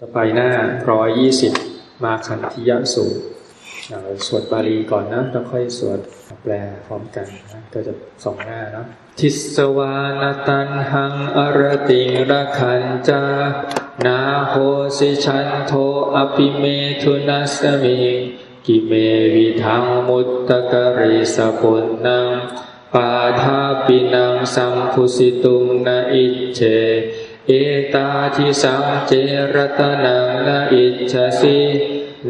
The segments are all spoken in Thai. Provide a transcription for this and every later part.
ต่อไปหน้าร้อยยี่สิบมาคันธิยสูตรเราสวดบาลีก่อนนะ แล้วค่อยสวดแปลพร้อมกันนะก็จะสองหน้าเนาะทิสวานตันหังอรติงระคันจา นาโหสิชันโทอภิเมทุนัสมิงกิเมวิทังมุตตะกริสปุณนังปาทาปินังสัมพุสิตุงนาอิเจ เอตาทิสังเจรตนังนอิจฉสิ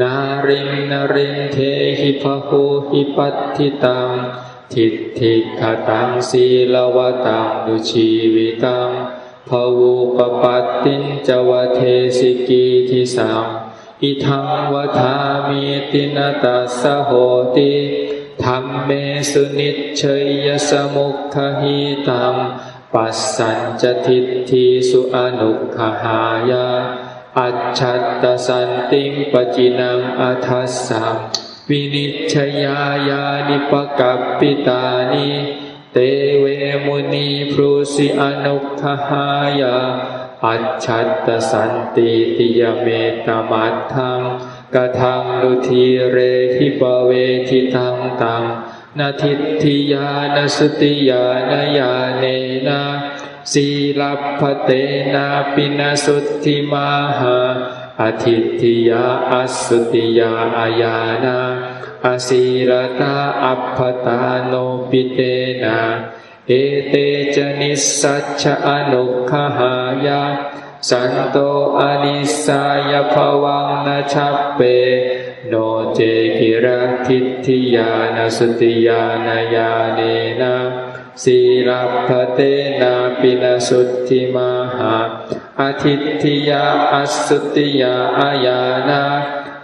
นาริงนริงเทหิพหูหิปัตติตัง ทิฏฐิขตังสีลวตังดุชีวิตังภวูปปัตตินจวเทสิกีทิสังอิทังวทามิตินาตัสสโหติธรรมเมสุนิชยสมุขหิตัง ปัสสัญจทิฏฐิสุอนุขหายา อัจฉัตสันติงปจินังอัทัสสังวินิชยายานิปกัปปิตานิเตเวมุนีพรุสิอนุขหายา อัจฉัตสันติติยเมตมัตถังกทังลุทีเรหิปเวทิตังตัง นาทิฏฐิยานสติยานญาเนนะสีลัพพเตนะปินาสุทธิมาหาอทิฏฐิยาอัสสุติยาอาญานาอสีรตาอัปปตาโนปิเตนะเอเตจนิสสัจฉอนุขหายา สันโตอนิสายภวังนาชัปเป โนเจกิรทิฏฐิยานสติยานญาเนนะสีลัพพเตนาปินสุทธิมหาอาทิฏฐิยาอสุติยาอาญานา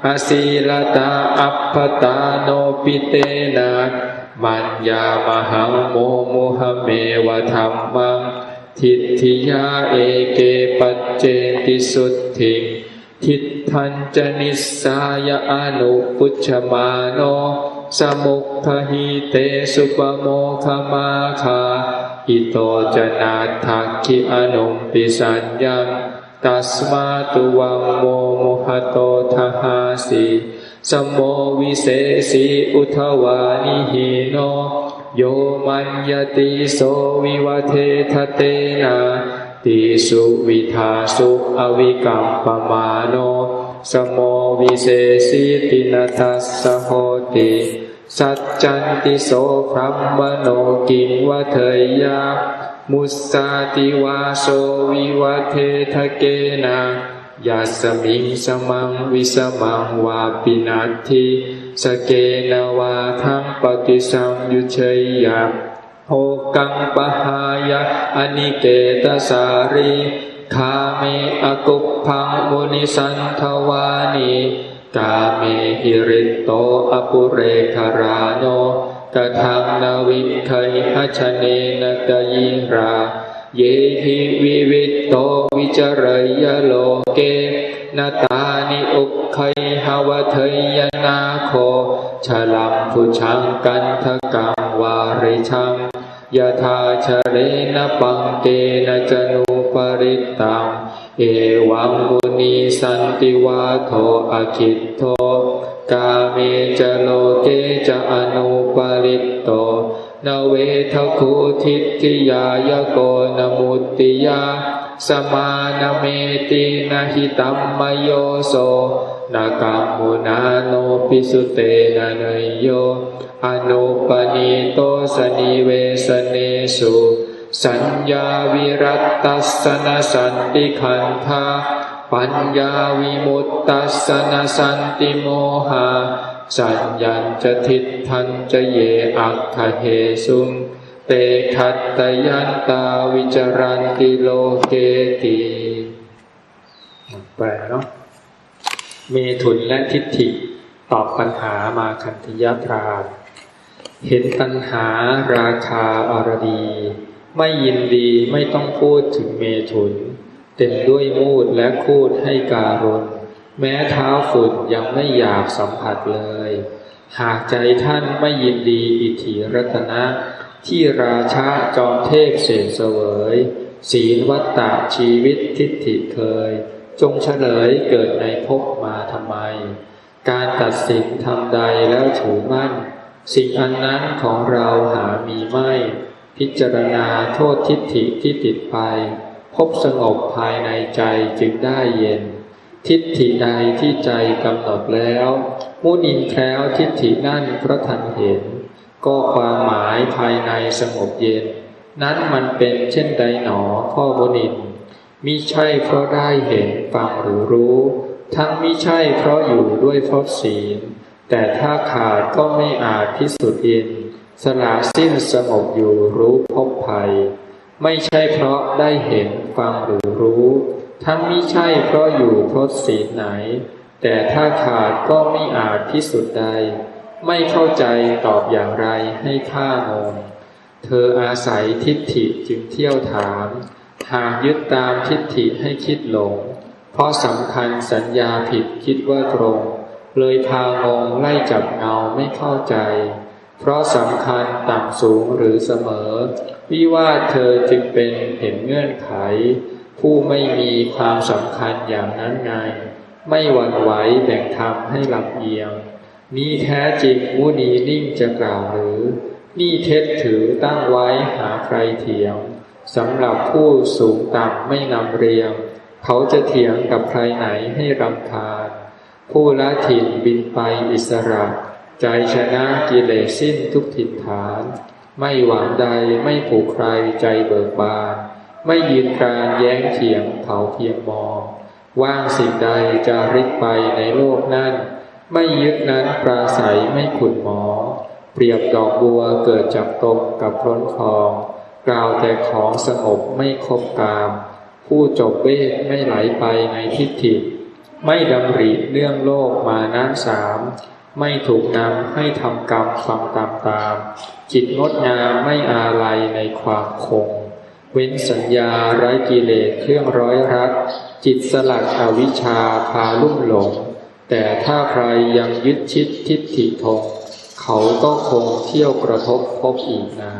อาศีลตาอัปปตาโนปิเตนะมัญญามหังโมโมหเมวะธรรมัง ทิฏฐิยาเอเกปัจเจติสุทธิทิฏฐัญจนิสสายอนุปุชมาโนสมุขหิเตสุปโมคมาคาอิโตจนาทักขิอนุปิสัญญังตัสมาตุวังโมโมหะโตทหาสี สมโมวิเศสีอุทวานิหิโน โยมัญญติโสวิวเททเตนะติสุวิทาสุอวิกัมปมาโนสมโมวิเศสีตินทัสสโหติ สัจจันติโสพรัมมโนกิงวะเทยา มุสสาติวาโสวิวเททะเกนะ ยัสมิงสมังวิสมังวาปินัตถิสเกนวาทังปฏิสัมยุเชยยาโหกังปหายะอนิเกตสารีคาเมอกุพังมุนิสันทวานีกาเมหิริโตอปุเรคาราโนกะทังนาวิเคยหัชเนนกยิรา เยหิวิวิตโตวิจารยโลเกนาตานิอุคไคหาวเทยนาโคฉลัมพุชังกันทกังวาริชังยะธาชเรนะปังเกนะจนุปริตตัง เอวังมุนีสันติวาโทอคิตโท กาเมจะโลเกจะอนุปริตโตนเวทคุทิทิยายโกนมุตติยา สมานเมตินะหิตัมมโยโสนากัมมุนาโนปิสุเตนะเนยโย อนุปนิโตสนิเวสเนสุ สัญญาวิรัตตสสนสันติขันธา ปัญญาวิมุตตัสสนสันติโมหะสัญญัญจะทิฏทันจะเยอัคคเหสุงเตขัตตยันตาวิจารันติโลเกติแปลเนาะเมถุนและทิฏฐิตอบปัญหามาคันธยตรา เห็นตัณหาราคาอารดี ไม่ยินดีไม่ต้องพูดถึงเมถุน เต็มด้วยมูดและคูดให้การุณแม้เท้าฝุ่นยังไม่อยากสัมผัสเลย หากใจท่านไม่ยินดีอิทธิรัตนะ ที่ราชาจอมเทพเสนเสวย ศีลวัตตะชีวิตทิฏฐิเคย จงเฉลยเกิดในภพมาทำไม การตัดสินทำใดแล้วถือมั่น สิ่งอันนั้นของเราหามีไม่ พิจารณาโทษทิฏฐิที่ติดไป พบสงบภายในใจจึงได้เย็น ทิฏฐิใดที่ใจกำหนดแล้ว มุนินแคล้วทิฏฐินั่นพระทันเห็น ก็ความหมายภายในสงบเย็น นั้นมันเป็นเช่นใดหนอพ่อมุนินมิใช่เพราะได้เห็นฟังหรือรู้ ทั้งมิใช่เพราะอยู่ด้วยพราะศีล แต่ถ้าขาดก็ไม่อาจพิสุทธิ์เย็นสละสิ้นสงบอยู่รู้พบภัย ไม่ใช่เพราะได้เห็นฟังหรือรู้ ทั้งมิใช่เพราะอยู่เพราะศีลไหน แต่ถ้าขาดก็ไม่อาจพิสุทธิ์ใด ไม่เข้าใจตอบอย่างไรให้ข้างงเธออาศัยทิฏฐิจึงเที่ยวถาม หากยึดตามทิฏฐิให้คิดหลง เพราะสำคัญสัญญาผิดคิดว่าตรง เลยพางงไล่จับเงาไม่เข้าใจ เพราะสำคัญต่ำสูงหรือเสมอ วิว่าทเธอจึงเป็นเห็นเงื่อนไข ผู้ไม่มีความสำคัญอย่างนั้นไง ไม่หวั่นไหวแบ่งธรรมให้ลำเอียง นี้แท้จริงมุนีนิ่งจะกล่าวหรือ นี่เท็จถือตั้งไว้หาใครเถียงสำหรับผู้สูงต่ำไม่นำเรียง เขาจะเถียงกับใครไหนให้รำคาญผู้ละถิ่นบินไปอิสระ ใจชนะกิเลสสิ้นทุกถิ่นฐาน ไม่หวังใดไม่ผูกใครใจเบิกบาน ไม่ยืนกานแย้งเถียงเขาเพียงมองว่างสิ่งใดจะริกไปในโลกนั้น ไม่ยึดนั้นปราศัยไม่ขุนหมอ เปรียบดอกบัวเกิดจากตมกับร้นคลอง กล่าวแต่ของสงบไม่คบกาม ผู้จบเวทไม่ไหลไปในทิฏฐิ ไม่ดำริเรื่องโลกมานะสาม ไม่ถูกนำให้ทำกรรมฟังตามตาม จิตงดงามไม่อาลัยในความคง เว้นสัญญาไร้กิเลสเครื่องร้อยรัดจิตสลัดอวิชชาพาลุ่มหลง แต่ถ้าใครยังยึดชิดทิฏฐิทง เขาก็คงเที่ยวกระทบพบอีกนาน